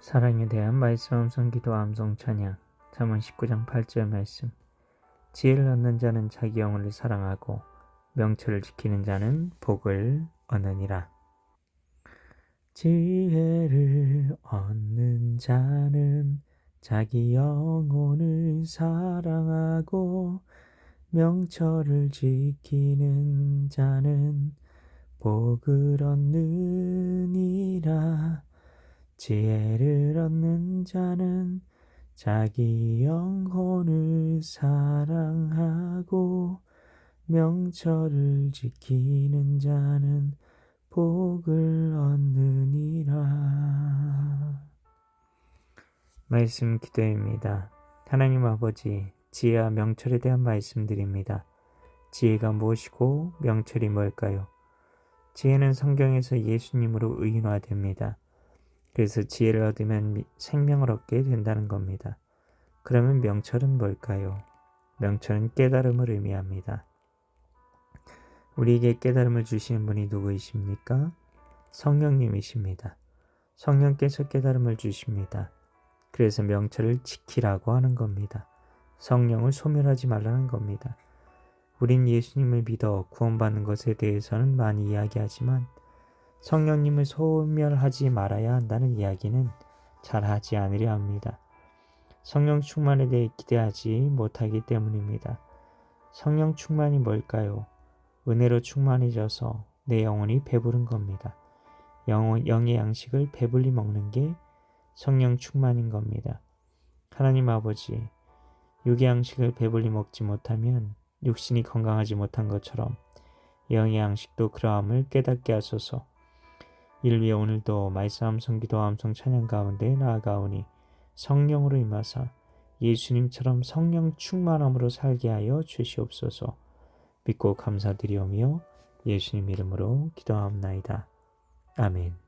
사랑에 대한 말씀 암송 기도 암송 찬양. 잠언 19장 8절 말씀. 지혜를 얻는 자는 자기 영혼을 사랑하고 명철을 지키는 자는 복을 얻느니라. 지혜를 얻는 자는 자기 영혼을 사랑하고 명철을 지키는 자는 복을 얻느니라 지혜를 얻는 자는 자기 영혼을 사랑하고 명철을 지키는 자는 복을 얻느니라. 말씀 기도입니다. 하나님 아버지, 지혜와 명철에 대한 말씀드립니다. 지혜가 무엇이고 명철이 뭘까요? 지혜는 성경에서 예수님으로 의인화됩니다. 그래서 지혜를 얻으면 생명을 얻게 된다는 겁니다. 그러면 명철은 뭘까요? 명철은 깨달음을 의미합니다. 우리에게 깨달음을 주시는 분이 누구이십니까? 성령님이십니다. 성령께서 깨달음을 주십니다. 그래서 명철을 지키라고 하는 겁니다. 성령을 소멸하지 말라는 겁니다. 우린 예수님을 믿어 구원받는 것에 대해서는 많이 이야기하지만 성령님을 소멸하지 말아야 한다는 이야기는 잘 하지 않으려 합니다. 성령 충만에 대해 기대하지 못하기 때문입니다. 성령 충만이 뭘까요? 은혜로 충만해져서 내 영혼이 배부른 겁니다. 영혼, 영의 양식을 배불리 먹는 게 성령 충만인 겁니다. 하나님 아버지, 육의 양식을 배불리 먹지 못하면 육신이 건강하지 못한 것처럼 영의 양식도 그러함을 깨닫게 하소서. 이를 위해 오늘도 말씀 암송 기도 암송 찬양 가운데 나아가오니 성령으로 임하사 예수님처럼 성령 충만함으로 살게 하여 주시옵소서 믿고 감사드리오며 예수님 이름으로 기도하옵나이다. 아멘